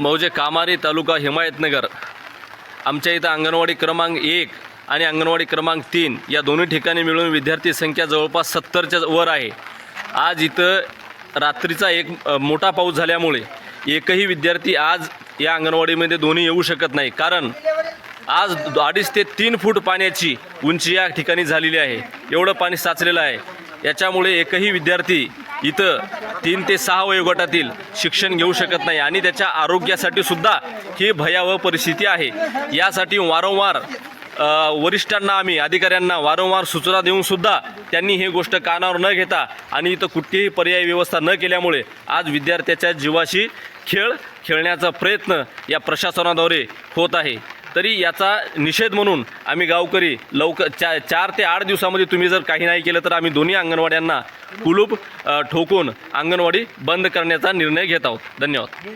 मौजे कामारी तालुका हिमायतनगर. आमच्या इथं अंगणवाडी क्रमांक एक आणि अंगणवाडी क्रमांक तीन या दोन्ही ठिकाणी मिळून विद्यार्थी संख्या जवळपास सत्तरच्या वर आहे. आज इथं रात्रीचा एक मोठा पाऊस झाल्यामुळे एकही विद्यार्थी आज या अंगणवाडीमध्ये दोन्ही येऊ शकत नाही. कारण आज द- अडीच ते तीन फूट पाण्याची उंची या ठिकाणी झालेली आहे. एवढं पाणी साचलेलं आहे. याच्यामुळे एकही विद्यार्थी इथं तीन ते सहा वयोगटातील शिक्षण घेऊ शकत नाही आणि त्याच्या आरोग्यासाठी सुद्धा ही भयावह परिस्थिती आहे. यासाठी वारंवार वरिष्ठांना आम्ही अधिकाऱ्यांना वारंवार सूचना देऊन सुद्धा त्यांनी ही गोष्ट कानावर न घेता आणि इथं कुठलीही पर्यायी व्यवस्था न केल्यामुळे आज विद्यार्थ्याच्या जीवाशी खेळ खेळण्याचा प्रयत्न या प्रशासनाद्वारे होत आहे. तरी याचा निषेध म्हणून आम्ही गावकरी लवकर चा चार ते आठ दिवसामध्ये तुम्ही जर काही नाही केलं तर आम्ही दोन्ही अंगणवाड्यांना कुलूप ठोकून अंगणवाडी बंद करण्याचा निर्णय घेत आहोत. धन्यवाद.